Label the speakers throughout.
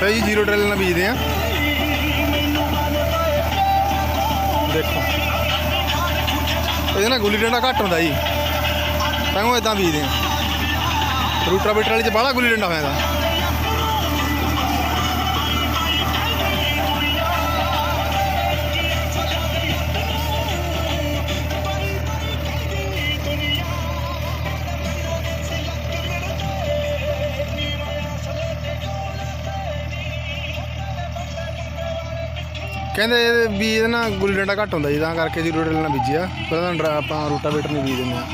Speaker 1: ਬਾਈ ਜੀ, zero trail ਨਾਲ ਬੀਜਦੇ ਆ ਦੇਖੋ। ਇਹਦੇ ਨਾਲ ਗੁੱਲੀ ਡੰਡਾ ਘੱਟ ਹੁੰਦਾ ਜੀ। ਤਾਂ ਉਹ ਇਦਾਂ ਬੀਜਦੇ ਆ ਰੂਟਾ ਬੀਟਰ ਵਾਲੀ ਚ ਬਾਹਲਾ ਗੁੱਲੀ ਡੰਡਾ ਹੋਇਆ ਕਹਿੰਦੇ ਇਹਦੇ ਵੀ ਇਹਦੇ ਨਾਲ ਗੁੱਲੀ ਡੰਡਾ ਘੱਟ ਹੁੰਦਾ ਜੀ, ਤਾਂ ਕਰਕੇ ਜ਼ੀਰੋ ਟਰੇਲ ਨਾਲ ਬੀਜਿਆ। ਪਰ ਤਾਂ ਡਰਾ- ਆਪਾਂ ਰੂਟਾ ਬੀਟਰ ਨਹੀਂ ਬੀਜ ਦਿੰਦੇ
Speaker 2: ਹਾਂ।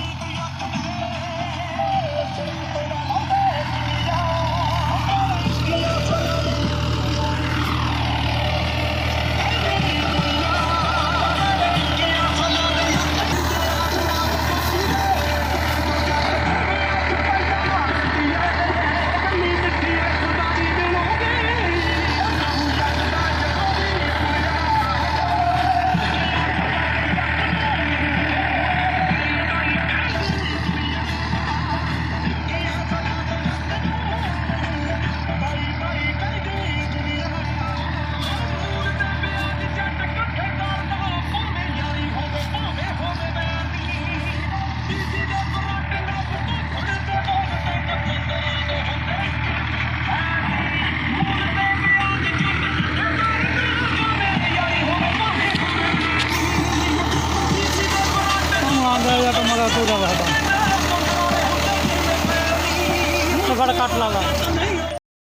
Speaker 2: जाऊया तर मला तो जावा होता. सगळा काट लावला